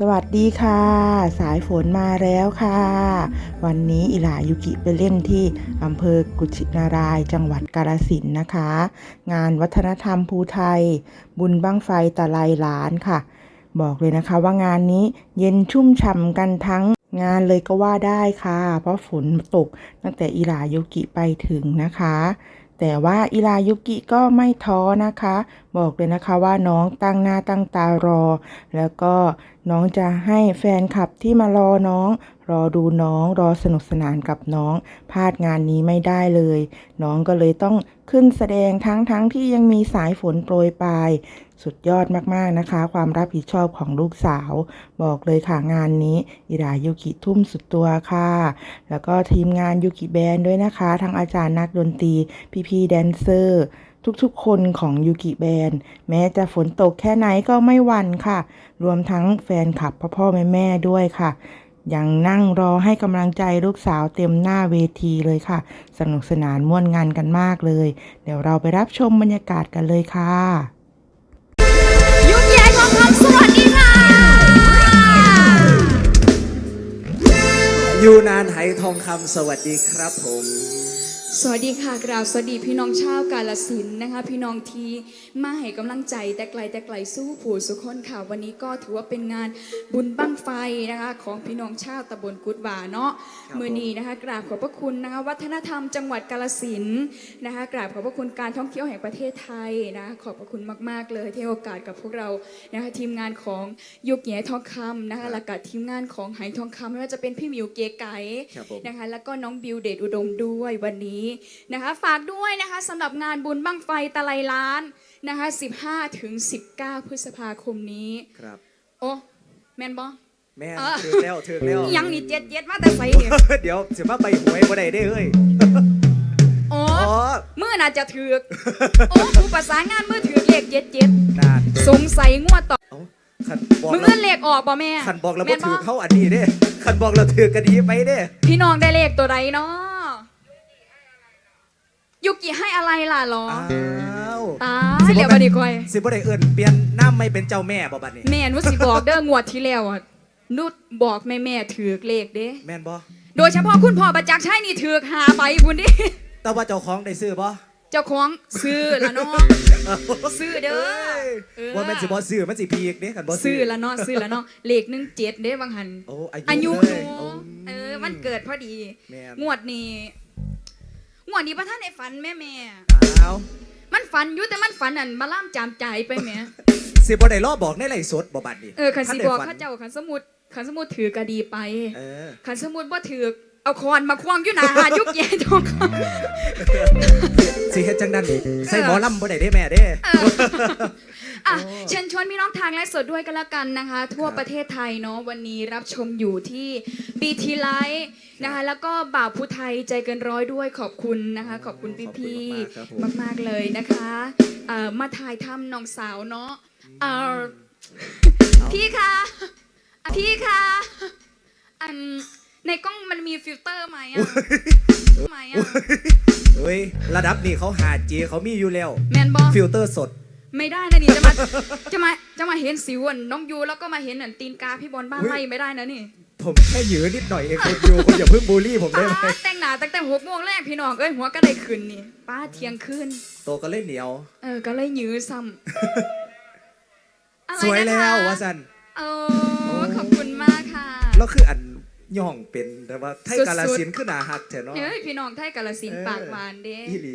สวัสดีค่ะ สายฝนมาแล้วค่ะ วันนี้อิหลายุกิไปเล่นที่อำเภอกุชินาราย จังหวัดกาฬสินธุ์นะคะ งานวัฒนธรรมภูไทย บุญบั้งไฟตะไลล้านค่ะ บอกเลยนะคะว่างานนี้เย็นชุ่มฉ่ำกันทั้งงานเลยก็ว่าได้ค่ะ เพราะฝนตกตั้งแต่อิหลายุกิไปถึงนะคะ แต่ว่าอิลายุกิก็ไม่ท้อนะคะ บอกเลยนะคะว่าน้องตั้งหน้าตั้งตารอ แล้วก็น้องจะให้แฟนคลับที่มารอน้อง รอดูน้องรอสนุกสนานกับน้องพลาดงานนี้ไม่ได้เลย น้องก็เลยต้องขึ้นแสดงทั้งทั้งที่ยังมีสายฝนโปรยปลาย สุดยอดมากๆนะคะ ความรับผิดชอบของลูกสาว บอกเลยค่ะงานนี้ อิรายุกิทุ่มสุดตัวค่ะ แล้วก็ทีมงานยุกิแบนด์ด้วยนะคะ ทั้งอาจารย์นักดนตรี พี่ๆแดนเซอร์ทุกๆ คนของยูกิแบนด์แม้จะฝนตกแค่ไหนก็ไม่หวั่นค่ะ รวมทั้งแฟนคลับพ่อๆแม่ๆด้วยค่ะ ยังนั่งรอให้กำลังใจลูกสาวเต็มหน้าเวทีเลยค่ะ สนุกสนานม่วนงานกันมากเลย เดี๋ยวเราไปรับชมบรรยากาศกันเลยค่ะ ยุกแย้ทองคำสวัสดีค่ะ ยูนานไหทองคำสวัสดีครับผม สวัสดีค่ะกราบสวัสดีพี่น้องชาวกาลสินธุ์นะคะ พี่น้องที่มาให้กำลังใจแต่ไกลแต่ไกลสู้ผู้สุขคนค่ะ วันนี้ก็ถือว่าเป็นงานบุญบั้งไฟนะคะ ของพี่น้องชาวตำบลกุดหวาเนาะครับมือนี้นะคะ กราบขอบพระคุณนะคะวัฒนธรรมจังหวัดกาลสินธุ์นะคะ กราบขอบพระคุณการท่องเที่ยวแห่งประเทศไทยนะคะขอบพระคุณมาก ๆ เลยที่ให้โอกาสกับพวกเรานะคะทีมงานของยุกแย้ทองคำนะคะและกับทีมงานของไหทองคำไม่ว่าจะเป็นพี่หมิวเก๋ไก่ครับผมนะคะแล้วก็น้องบิวเดชอุดมด้วยวันนี้นะคะฝากด้วยนะคะสำหรับงานบุญบั้งไฟตะไลล้านนะคะ15ถึง19 พฤษภาคมนี้ ครับ โอ้แมนบอ แม่เออถึงแล้วถึงแล้วยังนี่เจ็ดเจ็ดมาแต่ใส่เนี่ยเดี๋ยวสิมาไปหวยบ่ได้เด้เฮ้ยโอ้อ๋อมือน่าจะถือกโอ้ผู้ประสานงานมือถือเลขเจ็ดเจ็ดนานสงสัยงวดต่อเอ้าขันบอกมือเราเงินเลขออกป่ะแม่ขันบอกเราแม่บ่นถือเข้าอันนี้เด้ขันบอกเราถือกันดีไปเด้พี่น้องได้เลขตัวใดเนาะยุ กิให้อะไรล่ะหรอ อ้าวตายเดี๋ยวมาดีกว่าสิบ่ได้เอิ้นเปลี่ยนน้ำไม่เป็นเจ้าแม่บ่บัดนี้ แม่นุชสิบอกเด้องวดที่แล้วอะนุชบอกแม่แม่ถือกเลขเด้ แม่นบ่โดยเฉพาะคุณพ่อประจักษ์ชัยนี่ถือกหาใบบุญดิ แต่ว่าเจ้าของได้ซื้อบ่เจ้าของซื้อละเนาะ ซื้อเด้อเออ ว่าแม่นสิบ่ซื้อมันสิพีกเด้ขันบ่ซื้อละเนาะซื้อละเนาะเลขหนึ่งเจ็ดเด้บางหันโอ้อาอายุยุเลหนูยโอ้ เออมันเกิดพอดี แม่น งวดนี้ง วดนี้พระท่านในฝันแม่แม่อ้าวมันฝันอยู่แต่มันฝันอันมาล่ามจามใจไปแหม่สิบ่ได้รอบอกในไลฟ์สดบ่บัดนี้เออขันสิท่บอกได้ฝัเข้าเจ้าขันสมุดขันสมุดถือกระดีไปเออขันสมุดว่าถือกเอาคอนมาควงอยู่หนาหายุกแย่ทองคำสิเฮ็ดจังนั้นนี่ใส่หมอลำบ่ได้เด้แม่เด้ อะเชิญชวนพี่น้องทางไลฟ์สดด้วยกันละกันนะคะ ทั่วครับประเทศไทยเนาะวันนี้รับชมอยู่ที่บีทีไลท์นะคะแล้วก็บ่าวผู้ไทยใจเกินร้อยด้วยขอบคุณนะคะ ขอบคุณพี่ๆมาก ๆเลยนะคะเอ่อมาถ่ายทำน้องสาวเนาะเอ่อพี่คะอะพี่คะอันในกล้องมันมีฟิลเตอร์ไหมอะไหมอะเฮ้ย ระดับนี้เขาหาเจเขามีอยู่แล้ว แมนบอ ฟิลเตอร์สด ไม่ได้นะนี่จะมาจะมาจะมาเห็นสิวอะน้องยูแล้วก็มาเห็นอันตีนกาพี่บอลบ้านอุ๊ยไล่ไม่ได้นะนี่ผมแค่หยือนิดหน่อยเองคุณอยู่คุณอย่าเพิ่งบูลลี่ผมได้ไหมป้าแต่งหน้าตั้งแต่หกโมงแรกพี่น้องเอ้ยหัวก็ได้ขึ้นนี่ป้าเที่ยงคืนโตก็เล่นเหนียว เออก็เลยยื้อซ้ำอะไรสวยนะคะแล้ววะสันโอ้ขอบคุณมากค่ะแล้วคืออันย่องเป็นแต่ว่าไทยสุดๆกาลสินธุ์ขึ้นหนาหักเถอะเนาะเฮ้ยพี่น้องไทยกาลสินธุ์เออปากหวานเด้อีหลี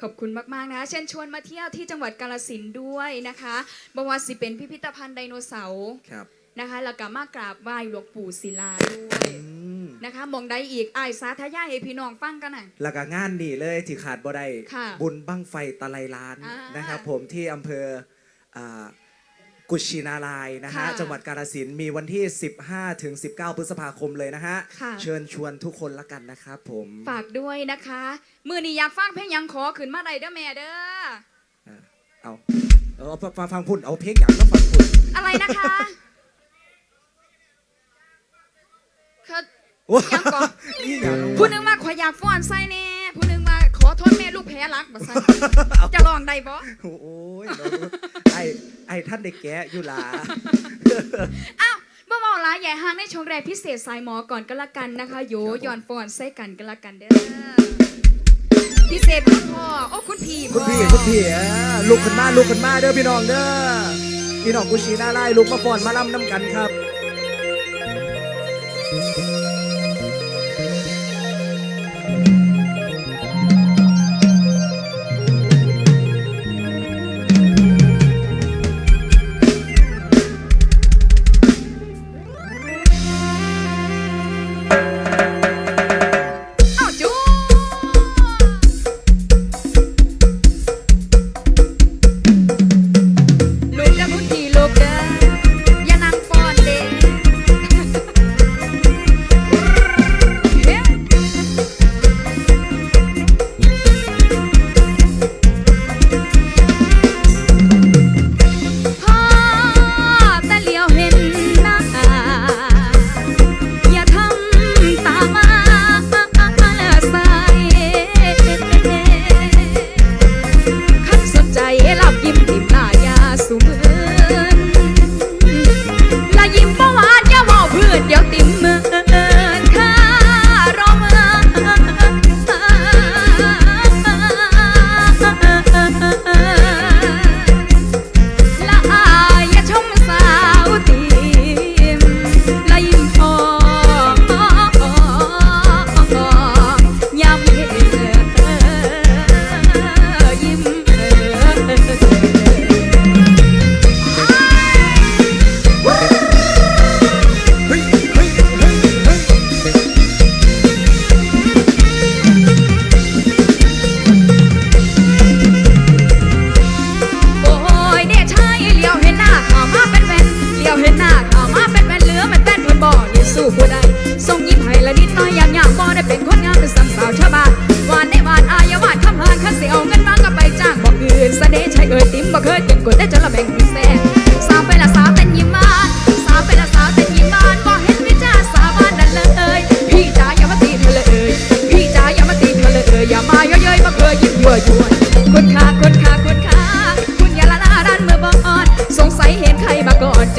ขอบคุณมาก ๆ นะคะเชิญชวนมาเที่ยวที่จังหวัดกาลสินธุ์ด้วยนะคะบว่าสิเป็นพิพิธภัณฑ์ไดโนเสาร์ครับนะคะ แล้วก็มากราบไหว้หลวงปู่ศิลาด้วยอืมนะคะมองได้อีกไอ้ายสาธยายให้พี่น้องฟังกันหน่อยแล้วก็งานนี่เลยที่ขาดบ่ได้ค่ะบุญบั้งไฟตะไลล้านอ่านนะครับ ผมที่อำเภออ่า กุชินารายนะฮะค่ะจังหวัดกาฬสินธุ์มีวันที่ 15 ถึง 19 พฤษภาคมเลยนะฮะ ค่ะ เชิญชวนทุกคนละกันนะครับผม ฝากด้วยนะคะ มือนี้อยากฟังเพลงหยังขอขึ้นมาได้เด้อแม่เด้ออะเอาเอาฟังฟังพุ่นเอาเพลงอย่างก็ฟังพุ่นอะไรนะคะเขาว้ายังก่อน นี่อย่าง ผู้หนึงมาขออยากฟ้อนใส่แน่ผู้หนึงมาขอ โทษแม่ลูกแพ้รักบ่ซั่นจะลองได้บ่โอ้ยไอ้ไอ้ท่านเด็กแกอยู่ล่ะอ้าวบ่บากละใหญ่หางในช่วงแรกพิเศษสายหมอก่อนก็ละกันนะคะโยย้อนฟอนใส่กันก็ละกันเด้อพิเศษคุณพ่อโอ้คุณพี่คุณพี่คุณพี่ลุกขึ้นมาลุกขึ้นมาเด้อพี่น้องเด้อพี่น้องกุชีหน้าไล่ลุกมาฟอนมาล่ำน้ำกันครับ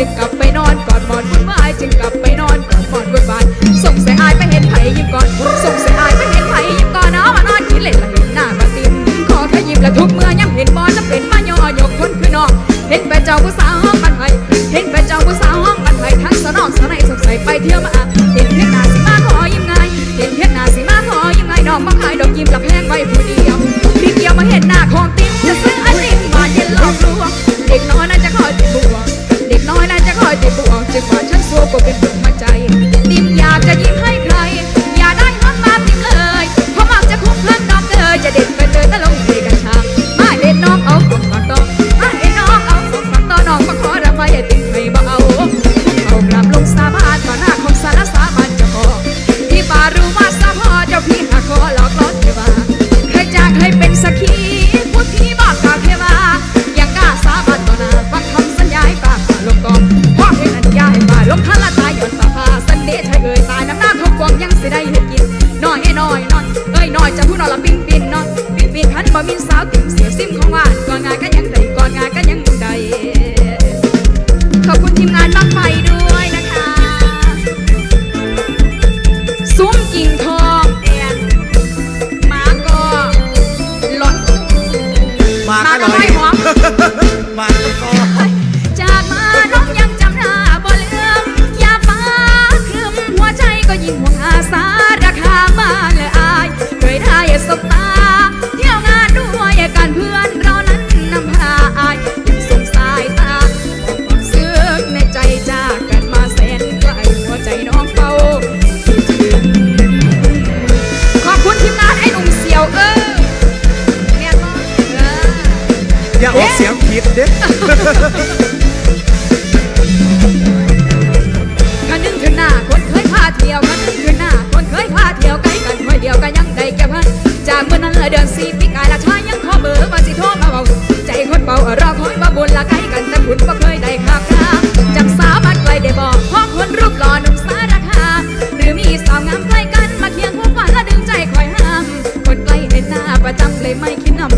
จึงกลับไปนอนก่อนหมอนบุญไม้จึงกลับ งทาละตายย้อนฝ่าผ้าสันเดชให้เอ่ยตายน้ำหน้าทุกกวงยังสิได้เห็นกินน้อยให้น้อยนอนเอ้ยน้อยจะพูดนอนละปิ้งปิ้นนอนปิ้งปิ้งหันมามินสาวติ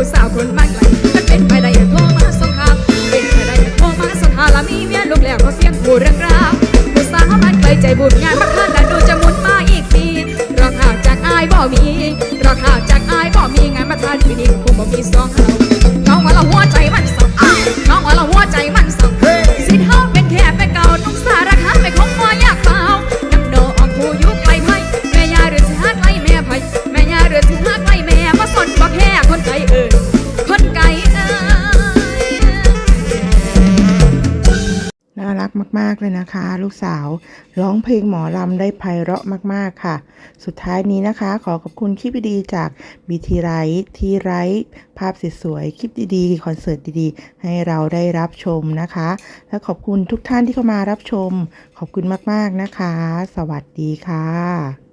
Sabrina. ากเลยนะคะ ลูกสาวร้องเพลงหมอลำได้ไพเราะมากๆค่ะ สุดท้ายนี้นะคะ ขอขอบคุณคลิปดีๆจากบีทีไรทีไรภาพสวยๆคลิปดีๆ คอนเสิร์ตดีๆ ให้เราได้รับชมนะคะ และขอบคุณทุกท่านที่เข้ามารับชม ขอบคุณมากๆนะคะ สวัสดีค่ะ